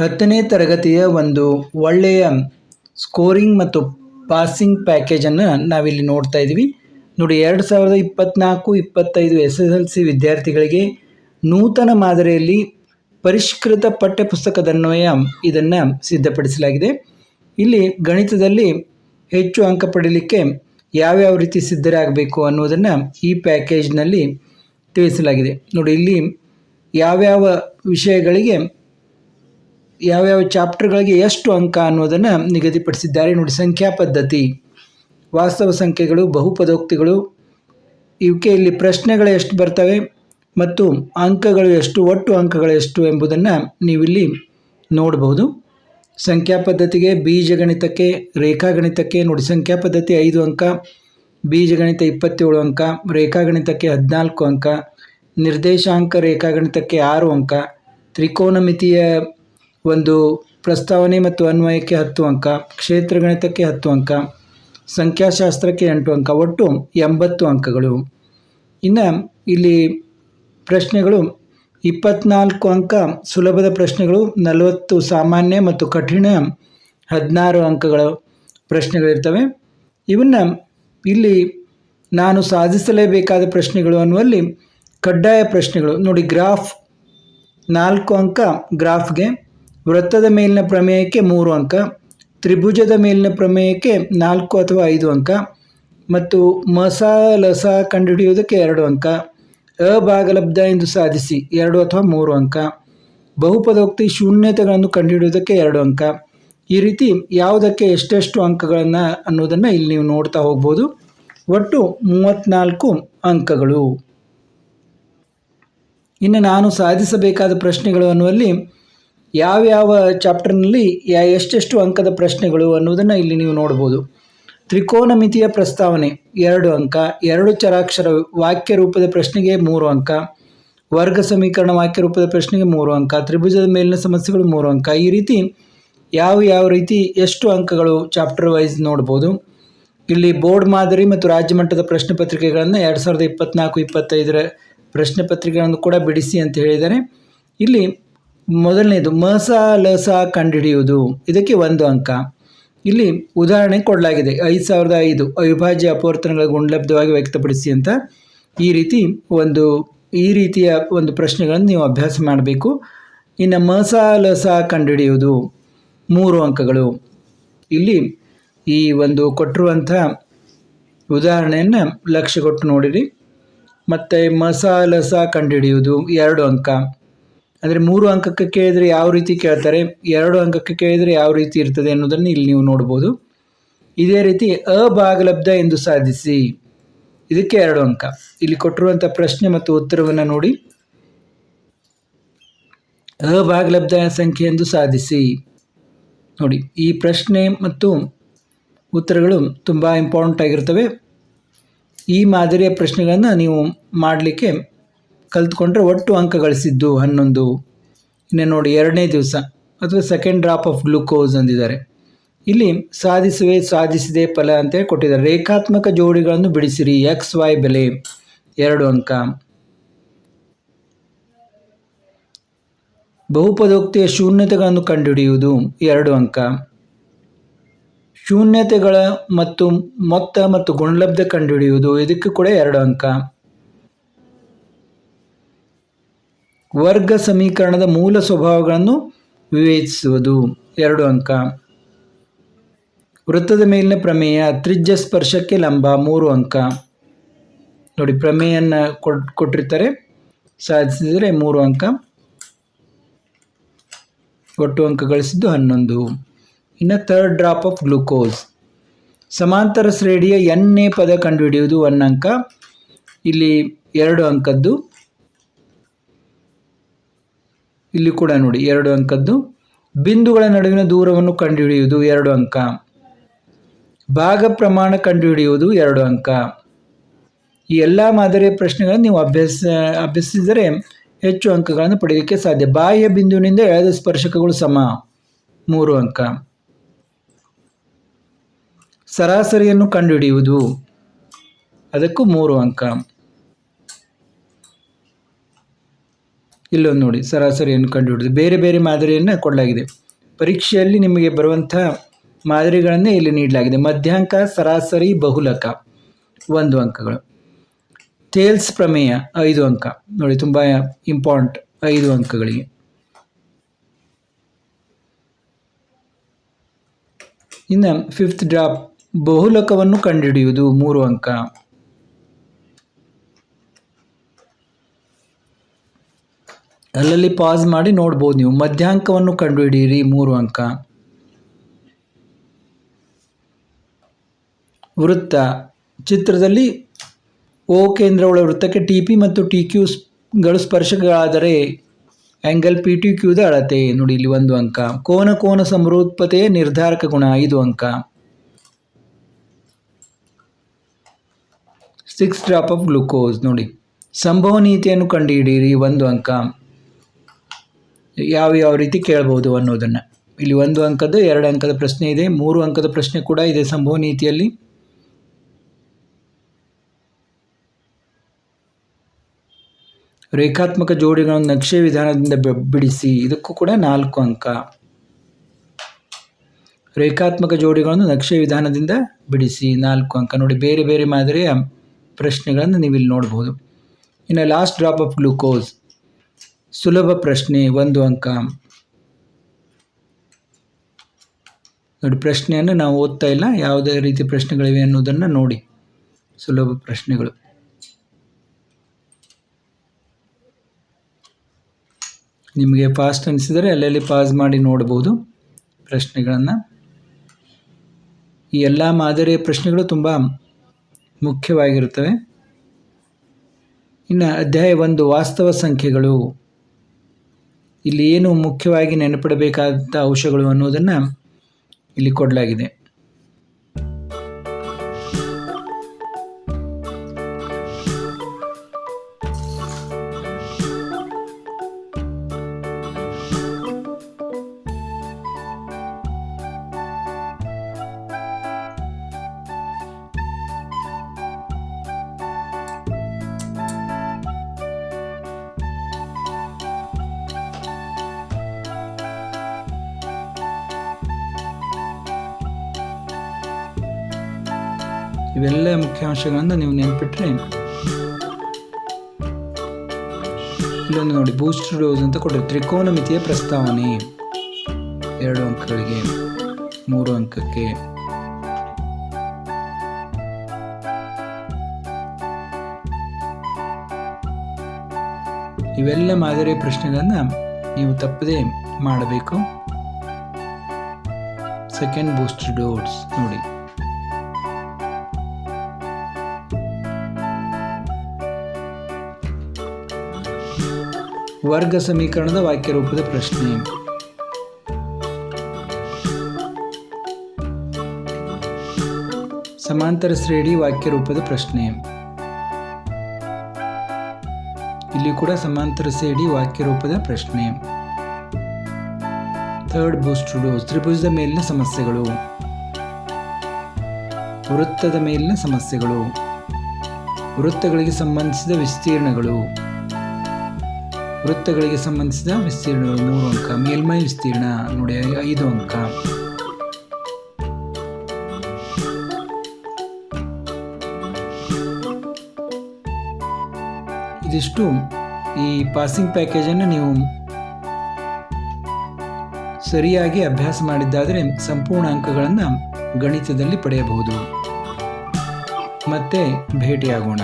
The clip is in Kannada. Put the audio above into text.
ಹತ್ತನೇ ತರಗತಿಯ ಒಂದು ಒಳ್ಳೆಯ ಸ್ಕೋರಿಂಗ್ ಮತ್ತು ಪಾಸಿಂಗ್ ಪ್ಯಾಕೇಜನ್ನು ನಾವಿಲ್ಲಿ ನೋಡ್ತಾ ಇದ್ದೀವಿ. ನೋಡಿ, ಎರಡು ಸಾವಿರದ ಇಪ್ಪತ್ತ್ನಾಲ್ಕು ಇಪ್ಪತ್ತೈದು ಎಸ್ ಎಸ್ ಎಲ್ ಸಿ ವಿದ್ಯಾರ್ಥಿಗಳಿಗೆ ನೂತನ ಮಾದರಿಯಲ್ಲಿ ಪರಿಷ್ಕೃತ ಪಠ್ಯಪುಸ್ತಕದನ್ವಯ ಇದನ್ನು ಸಿದ್ಧಪಡಿಸಲಾಗಿದೆ. ಇಲ್ಲಿ ಗಣಿತದಲ್ಲಿ ಹೆಚ್ಚು ಅಂಕ ಪಡೀಲಿಕ್ಕೆ ಯಾವ್ಯಾವ ರೀತಿ ಸಿದ್ಧರಾಗಬೇಕು ಅನ್ನೋದನ್ನು ಈ ಪ್ಯಾಕೇಜ್ನಲ್ಲಿ ತಿಳಿಸಲಾಗಿದೆ. ನೋಡಿ, ಇಲ್ಲಿ ಯಾವ್ಯಾವ ವಿಷಯಗಳಿಗೆ ಯಾವ್ಯಾವ ಚಾಪ್ಟರ್ಗಳಿಗೆ ಎಷ್ಟು ಅಂಕ ಅನ್ನೋದನ್ನು ನಿಗದಿಪಡಿಸಿದ್ದಾರೆ ನೋಡಿ, ಸಂಖ್ಯಾ ಪದ್ಧತಿ. ವಾಸ್ತವ ಸಂಖ್ಯೆಗಳು, ಬಹುಪದೋಕ್ತಿಗಳು. ಇವಕ್ಕೆ ಇಲ್ಲಿ ಪ್ರಶ್ನೆಗಳು ಎಷ್ಟು ಬರ್ತವೆ ಮತ್ತು ಅಂಕಗಳು ಎಷ್ಟು, ಒಟ್ಟು ಅಂಕಗಳು ಎಷ್ಟು ಎಂಬುದನ್ನು ನೀವಿಲ್ಲಿ ನೋಡಬಹುದು ಸಂಖ್ಯಾ ಪದ್ಧತಿಗೆ ಬೀಜಗಣಿತಕ್ಕೆ, ರೇಖಾಗಣಿತಕ್ಕೆ ನೋಡಿ, ಸಂಖ್ಯಾ ಪದ್ಧತಿ ಐದು ಅಂಕ, ಬೀಜಗಣಿತ ಇಪ್ಪತ್ತೇಳು ಅಂಕ, ರೇಖಾಗಣಿತಕ್ಕೆ ಹದಿನಾಲ್ಕು ಅಂಕ, ನಿರ್ದೇಶಾಂಕ ರೇಖಾಗಣಿತಕ್ಕೆ ಆರು ಅಂಕ, ತ್ರಿಕೋನಮಿತಿಯ ಒಂದು ಪ್ರಸ್ತಾವನೆ ಮತ್ತು ಅನ್ವಯಕ್ಕೆ ಹತ್ತು ಅಂಕ, ಕ್ಷೇತ್ರ ಗಣಿತಕ್ಕೆ ಹತ್ತು ಅಂಕ, ಸಂಖ್ಯಾಶಾಸ್ತ್ರಕ್ಕೆ ಎಂಟು ಅಂಕ, ಒಟ್ಟು ಎಂಬತ್ತು ಅಂಕಗಳು. ಇನ್ನು ಇಲ್ಲಿ ಪ್ರಶ್ನೆಗಳು, ಇಪ್ಪತ್ನಾಲ್ಕು ಅಂಕ ಸುಲಭದ ಪ್ರಶ್ನೆಗಳು, ನಲವತ್ತು ಸಾಮಾನ್ಯ ಮತ್ತು ಕಠಿಣ ಹದಿನಾರು ಅಂಕಗಳ ಪ್ರಶ್ನೆಗಳಿರ್ತವೆ. ಇವನ್ನು ಇಲ್ಲಿ ನಾನು ಸಾಧಿಸಲೇಬೇಕಾದ ಪ್ರಶ್ನೆಗಳು ಅನ್ನುವಲ್ಲಿ ಕಡ್ಡಾಯ ಪ್ರಶ್ನೆಗಳು. ನೋಡಿ, ಗ್ರಾಫ್ ನಾಲ್ಕು ಅಂಕ ಗ್ರಾಫ್ಗೆ ವೃತ್ತದ ಮೇಲಿನ ಪ್ರಮೇಯಕ್ಕೆ ಮೂರು ಅಂಕ, ತ್ರಿಭುಜದ ಮೇಲಿನ ಪ್ರಮೇಯಕ್ಕೆ ನಾಲ್ಕು ಅಥವಾ ಐದು ಅಂಕ ಮತ್ತು ಮಸ, ಲಸ ಕಂಡುಹಿಡಿಯುವುದಕ್ಕೆ ಎರಡು ಅಂಕ. ಅಭಾಗಲಬ್ಧ ಎಂದು ಸಾಧಿಸಿ ಎರಡು ಅಥವಾ ಮೂರು ಅಂಕ. ಬಹುಪದೋಕ್ತಿ ಶೂನ್ಯತೆಗಳನ್ನು ಕಂಡುಹಿಡಿಯುವುದಕ್ಕೆ ಎರಡು ಅಂಕ. ಈ ರೀತಿ ಯಾವುದಕ್ಕೆ ಎಷ್ಟೆಷ್ಟು ಅಂಕಗಳನ್ನು ಅನ್ನೋದನ್ನು ಇಲ್ಲಿ ನೀವು ನೋಡ್ತಾ ಹೋಗ್ಬೋದು. ಒಟ್ಟು ಮೂವತ್ತ್ನಾಲ್ಕು ಅಂಕಗಳು. ಇನ್ನು ನಾನು ಸಾಧಿಸಬೇಕಾದ ಪ್ರಶ್ನೆಗಳು ಅನ್ನುವಲ್ಲಿ ಯಾವ್ಯಾವ ಚಾಪ್ಟರ್ನಲ್ಲಿ ಎಷ್ಟೆಷ್ಟು ಅಂಕದ ಪ್ರಶ್ನೆಗಳು ಅನ್ನೋದನ್ನು ಇಲ್ಲಿ ನೀವು ನೋಡ್ಬೋದು. ತ್ರಿಕೋನಮಿತಿಯ ಪ್ರಸ್ತಾವನೆ ಎರಡು ಅಂಕ, ಎರಡು ಚರಾಕ್ಷರ ವಾಕ್ಯ ರೂಪದ ಪ್ರಶ್ನೆಗೆ ಮೂರು ಅಂಕ, ವರ್ಗ ಸಮೀಕರಣ ವಾಕ್ಯ ರೂಪದ ಪ್ರಶ್ನೆಗೆ ಮೂರು ಅಂಕ, ತ್ರಿಭುಜದ ಮೇಲಿನ ಸಮಸ್ಯೆಗಳು ಮೂರು ಅಂಕ. ಈ ರೀತಿ ಯಾವ ಯಾವ ರೀತಿ ಎಷ್ಟು ಅಂಕಗಳು ಚಾಪ್ಟರ್ ವೈಸ್ ನೋಡ್ಬೋದು. ಇಲ್ಲಿ ಬೋರ್ಡ್ ಮಾದರಿ ಮತ್ತು ರಾಜ್ಯ ಮಟ್ಟದ ಪ್ರಶ್ನೆ ಪತ್ರಿಕೆಗಳನ್ನು ಎರಡು ಸಾವಿರದ ಇಪ್ಪತ್ನಾಲ್ಕು, ಇಪ್ಪತ್ತೈದರ ಪ್ರಶ್ನೆ ಪತ್ರಿಕೆಗಳನ್ನು ಕೂಡ ಬಿಡಿಸಿ ಅಂತ ಹೇಳಿದ್ದಾರೆ. ಇಲ್ಲಿ ಮೊದಲನೇದು ಮಸ, ಲಸ ಕಂಡುಹಿಡಿಯುವುದು. ಇದಕ್ಕೆ ಒಂದು ಅಂಕ. ಇಲ್ಲಿ ಉದಾಹರಣೆ ಕೊಡಲಾಗಿದೆ. ಐದು ಸಾವಿರದ ಐದು. ಅವಿಭಾಜ್ಯ ಅಪವರ್ತನಗಳ ಗುಣಲಬ್ಧವಾಗಿ ವ್ಯಕ್ತಪಡಿಸಿ ಅಂತ ಈ ರೀತಿ ಒಂದು, ಈ ರೀತಿಯ ಒಂದು ಪ್ರಶ್ನೆಗಳನ್ನು ನೀವು ಅಭ್ಯಾಸ ಮಾಡಬೇಕು. ಇನ್ನು ಮಸ, ಲಸ ಕಂಡುಹಿಡಿಯುವುದು. ಮೂರು ಅಂಕಗಳು. ಇಲ್ಲಿ ಈ ಒಂದು ಕೊಟ್ಟಿರುವಂಥ ಉದಾಹರಣೆಯನ್ನು ಲಕ್ಷ್ಯ ಕೊಟ್ಟು ನೋಡಿರಿ. ಮತ್ತು ಮಸಾಲಸ ಲಸ ಕಂಡುಹಿಡಿಯುವುದು ಎರಡು ಅಂಕ. ಅಂದರೆ ಮೂರು ಅಂಕಕ್ಕೆ ಕೇಳಿದರೆ ಯಾವ ರೀತಿ ಕೇಳ್ತಾರೆ? ಎರಡು ಅಂಕಕ್ಕೆ ಕೇಳಿದರೆ ಯಾವ ರೀತಿ ಇರ್ತದೆ ಅನ್ನೋದನ್ನು ಇಲ್ಲಿ ನೀವು ನೋಡ್ಬೋದು. ಇದೇ ರೀತಿ ಅಭಾಗಲಬ್ಧ ಎಂದು ಸಾಧಿಸಿ. ಇದಕ್ಕೆ ಎರಡು ಅಂಕ. ಇಲ್ಲಿ ಕೊಟ್ಟಿರುವಂಥ ಪ್ರಶ್ನೆ ಮತ್ತು ಉತ್ತರವನ್ನು ನೋಡಿ. ಅಭಾಗಲಬ್ಧ ಸಂಖ್ಯೆ ಎಂದು ಸಾಧಿಸಿ. ನೋಡಿ, ಈ ಪ್ರಶ್ನೆ ಮತ್ತು ಉತ್ತರಗಳು ತುಂಬ ಇಂಪಾರ್ಟೆಂಟ್ ಆಗಿರ್ತವೆ. ಈ ಮಾದರಿಯ ಪ್ರಶ್ನೆಗಳನ್ನು ನೀವು ಮಾಡಲಿಕ್ಕೆ ಕಲ್ತ್ಕೊಂಡ್ರೆ ಒಟ್ಟು ಅಂಕ ಗಳಿಸಿದ್ದು ಹನ್ನೊಂದು. ಇನ್ನು ನೋಡಿ ಎರಡನೇ ದಿವಸ ಅಥವಾ ಸೆಕೆಂಡ್ ಡ್ರಾಪ್ ಆಫ್ ಗ್ಲೂಕೋಸ್ ಅಂದಿದ್ದಾರೆ. ಇಲ್ಲಿ ಸಾಧಿಸುವೆ ಸಾಧಿಸಿದೆ ಫಲ ಅಂತೇಳಿ ಕೊಟ್ಟಿದ್ದಾರೆ. ರೇಖಾತ್ಮಕ ಜೋಡಿಗಳನ್ನು ಬಿಡಿಸಿರಿ ಎಕ್ಸ್ ವೈ ಬೆಲೆ ಎರಡು ಅಂಕ. ಬಹುಪದೋಕ್ತಿಯ ಶೂನ್ಯತೆಗಳನ್ನು ಕಂಡುಹಿಡಿಯುವುದು ಎರಡು ಅಂಕ. ಶೂನ್ಯತೆಗಳ ಮತ್ತು ಮೊತ್ತ ಮತ್ತು ಗುಣಲಬ್ಧ ಕಂಡುಹಿಡಿಯುವುದು ಇದಕ್ಕೆ ಕೂಡ ಎರಡು ಅಂಕ. ವರ್ಗ ಸಮೀಕರಣದ ಮೂಲ ಸ್ವಭಾವಗಳನ್ನು ವಿವೇಚಿಸುವುದು. ಎರಡು ಅಂಕ. ವೃತ್ತದ ಮೇಲಿನ ಪ್ರಮೇಯ ತ್ರಿಜ್ಯ ಸ್ಪರ್ಶಕ್ಕೆ ಲಂಬ, ಮೂರು ಅಂಕ. ನೋಡಿ ಪ್ರಮೇಯನ್ನು ಕೊಟ್ ಕೊಟ್ಟಿರ್ತಾರೆ. ಸಾಧಿಸಿದರೆ ಮೂರು ಅಂಕ. ಒಟ್ಟು ಅಂಕ ಗಳಿಸಿದ್ದು ಹನ್ನೊಂದು. ಇನ್ನು ಥರ್ಡ್ ಡ್ರಾಪ್ ಆಫ್ ಗ್ಲೂಕೋಸ್ ಸಮಾಂತರ ಶ್ರೇಣಿಯ ಎನ್ನೇ ಪದ ಕಂಡುಹಿಡಿಯುವುದು ಒನ್ ಅಂಕ ಇಲ್ಲಿ ಎರಡು ಅಂಕದ್ದು. ಇಲ್ಲಿ ಕೂಡ ನೋಡಿ, ಎರಡು ಅಂಕದ್ದು. ಬಿಂದುಗಳ ನಡುವಿನ ದೂರವನ್ನು ಕಂಡುಹಿಡಿಯುವುದು ಎರಡು ಅಂಕ. ಭಾಗ ಪ್ರಮಾಣ ಕಂಡುಹಿಡಿಯುವುದು ಎರಡು ಅಂಕ. ಈ ಎಲ್ಲ ಮಾದರಿಯ ಪ್ರಶ್ನೆಗಳನ್ನು ನೀವು ಅಭ್ಯಾಸ ಅಭ್ಯಸಿದರೆ ಹೆಚ್ಚು ಅಂಕಗಳನ್ನು ಪಡೆಯಲಿಕ್ಕೆ ಸಾಧ್ಯ. ಬಾಹ್ಯ ಬಿಂದುವಿನಿಂದ ಎಳೆದ ಸ್ಪರ್ಶಕಗಳು ಸಮ. ಮೂರು ಅಂಕ. ಸರಾಸರಿಯನ್ನು ಕಂಡುಹಿಡಿಯುವುದು. ಅದಕ್ಕೂ ಮೂರು ಅಂಕ. ಇಲ್ಲೊಂದು ನೋಡಿ, ಸರಾಸರಿಯನ್ನು ಕಂಡುಹಿಡಿದು. ಬೇರೆ ಬೇರೆ ಮಾದರಿಯನ್ನು ಕೊಡಲಾಗಿದೆ. ಪರೀಕ್ಷೆಯಲ್ಲಿ ನಿಮಗೆ ಬರುವಂಥ ಮಾದರಿಗಳನ್ನೇ ಇಲ್ಲಿ ನೀಡಲಾಗಿದೆ. ಮಧ್ಯಾಂಕ, ಸರಾಸರಿ, ಬಹುಲಕ. ಒಂದು ಅಂಕಗಳು. ಟೇಲ್ಸ್ ಪ್ರಮೇಯ, ಐದು ಅಂಕ. ನೋಡಿ, ತುಂಬ ಇಂಪಾರ್ಟೆಂಟ್ ಐದು ಅಂಕಗಳಿಗೆ. ಇನ್ನು ಫಿಫ್ತ್ ಡ್ರಾಪ್ ಬಹುಲಕವನ್ನು ಕಂಡುಹಿಡಿಯುವುದು ಮೂರು ಅಂಕ. ಅಲ್ಲಲ್ಲಿ ಪಾಸ್ ಮಾಡಿ ನೋಡ್ಬೋದು ನೀವು. ಮಧ್ಯಾಂಕವನ್ನು ಕಂಡುಹಿಡಿಯಿರಿ, ಮೂರು ಅಂಕ. ವೃತ್ತ. ಚಿತ್ರದಲ್ಲಿ ಓ ಕೇಂದ್ರವುಳ್ಳ ವೃತ್ತಕ್ಕೆ ಟಿ ಪಿ ಮತ್ತು ಟಿ ಕ್ಯೂಗಳು ಸ್ಪರ್ಶಗಳಾದರೆ ಆ್ಯಂಗಲ್ ಪಿ ಟಿ ಕ್ಯೂದ ಅಳತೆ. ನೋಡಿ, ಇಲ್ಲಿ ಒಂದು ಅಂಕ. ಕೋನ ಕೋನ ಸಮರೂಪತೆಯ ನಿರ್ಧಾರಕ ಗುಣ, ಐದು ಅಂಕ. ಸಿಕ್ಸ್ ಡ್ರಾಪ್ ಆಫ್ ಗ್ಲುಕೋಸ್ ನೋಡಿ. ಸಂಭವನೀಯತೆಯನ್ನು ಕಂಡುಹಿಡಿಯಿರಿ, ಒಂದು ಅಂಕ. ಯಾವ ಯಾವ ರೀತಿ ಕೇಳ್ಬೋದು ಅನ್ನೋದನ್ನು. ಇಲ್ಲಿ ಒಂದು ಅಂಕದ ಎರಡು ಅಂಕದ ಪ್ರಶ್ನೆ ಇದೆ, ಮೂರು ಅಂಕದ ಪ್ರಶ್ನೆ ಕೂಡ ಇದೆ ಸಂಭವನೀಯತೆಯಲ್ಲಿ ರೇಖಾತ್ಮಕ ಜೋಡಿಗಳನ್ನು ನಕ್ಷೆ ವಿಧಾನದಿಂದ ಬಿಡಿಸಿ, ಇದಕ್ಕೂ ಕೂಡ ನಾಲ್ಕು ಅಂಕ. ರೇಖಾತ್ಮಕ ಜೋಡಿಗಳನ್ನು ನಕ್ಷೆ ವಿಧಾನದಿಂದ ಬಿಡಿಸಿ, ನಾಲ್ಕು ಅಂಕ. ನೋಡಿ, ಬೇರೆ ಬೇರೆ ಮಾದರಿಯ ಪ್ರಶ್ನೆಗಳನ್ನು ನೀವು ಇಲ್ಲಿ ನೋಡ್ಬೋದು. ಇನ್ನು ಲಾಸ್ಟ್ ಡ್ರಾಪ್ ಆಫ್ ಗ್ಲೂಕೋಸ್ ಸುಲಭ ಪ್ರಶ್ನೆ ಒಂದು ಅಂಕ. ನೋಡಿ, ಪ್ರಶ್ನೆಯನ್ನು ನಾವು ಓದ್ತಾ ಇಲ್ಲ, ಯಾವುದೇ ರೀತಿ ಪ್ರಶ್ನೆಗಳಿವೆ ಅನ್ನೋದನ್ನು ನೋಡಿ. ಸುಲಭ ಪ್ರಶ್ನೆಗಳು. ನಿಮಗೆ ಫಾಸ್ಟ್ ಅನಿಸಿದರೆ ಅಲ್ಲಲ್ಲಿ ಪಾಸ್ ಮಾಡಿ ನೋಡಬಹುದು ಪ್ರಶ್ನೆಗಳನ್ನು. ಈ ಎಲ್ಲ ಮಾದರಿಯ ಪ್ರಶ್ನೆಗಳು ತುಂಬ ಮುಖ್ಯವಾಗಿರುತ್ತವೆ. ಇನ್ನು ಅಧ್ಯಾಯ ಒಂದು, ವಾಸ್ತವ ಸಂಖ್ಯೆಗಳು. ಇಲ್ಲಿ ಏನು ಮುಖ್ಯವಾಗಿ ನೆನಪಿಡಬೇಕಾದಂಥ ಅಂಶಗಳು ಅನ್ನೋದನ್ನು ಇಲ್ಲಿ ಕೊಡಲಾಗಿದೆ. ಇವೆಲ್ಲ ಮುಖ್ಯಾಂಶಗಳನ್ನು ನೀವು ನೆನಪಿಟ್ರೆ ಇಲ್ಲೊಂದು ನೋಡಿ ಬೂಸ್ಟರ್ ಡೋಸ್ ಅಂತ ಕೊಟ್ಟರು ತ್ರಿಕೋನಮಿತಿಯ ಪ್ರಸ್ತಾವನೆ. ಎರಡು ಅಂಕಗಳಿಗೆ, ಮೂರು ಅಂಕಕ್ಕೆ. ಇವೆಲ್ಲ ಮಾದರಿಯ ಪ್ರಶ್ನೆಗಳನ್ನು ನೀವು ತಪ್ಪದೆ ಮಾಡಬೇಕು. ಸೆಕೆಂಡ್ ಬೂಸ್ಟರ್ ಡೋಸ್ ನೋಡಿ. ವರ್ಗ ಸಮೀಕರಣದ ವಾಕ್ಯ ರೂಪದ ಪ್ರಶ್ನೆ. ಸಮಾಂತರ ಶ್ರೇಣಿ ವಾಕ್ಯ ರೂಪದ ಪ್ರಶ್ನೆ. ಇಲ್ಲಿ ಕೂಡ ಸಮಾಂತರ ಶ್ರೇಣಿ ವಾಕ್ಯ ರೂಪದ ಪ್ರಶ್ನೆ. ಥರ್ಡ್ ಬೂಸ್ಟ್ ಡೋಸ್ ತ್ರಿಭುಜದ ಮೇಲಿನ ಸಮಸ್ಯೆಗಳು. ವೃತ್ತದ ಮೇಲಿನ ಸಮಸ್ಯೆಗಳು. ವೃತ್ತಗಳಿಗೆ ಸಂಬಂಧಿಸಿದ ವಿಸ್ತೀರ್ಣಗಳು. ವೃತ್ತಗಳಿಗೆ ಸಂಬಂಧಿಸಿದ ವಿಸ್ತೀರ್ಣಗಳು ಮೂರು ಅಂಕ, ಮೇಲ್ಮೈ ವಿಸ್ತೀರ್ಣ ನೋಡಿ, ಐದು ಅಂಕ. ಇದಿಷ್ಟು ಈ ಪಾಸಿಂಗ್ ಪ್ಯಾಕೇಜನ್ನು ನೀವು ಸರಿಯಾಗಿ ಅಭ್ಯಾಸ ಮಾಡಿದ್ದಾದರೆ ಸಂಪೂರ್ಣ ಅಂಕಗಳನ್ನು ಗಣಿತದಲ್ಲಿ ಪಡೆಯಬಹುದು. ಮತ್ತೆ ಭೇಟಿಯಾಗೋಣ.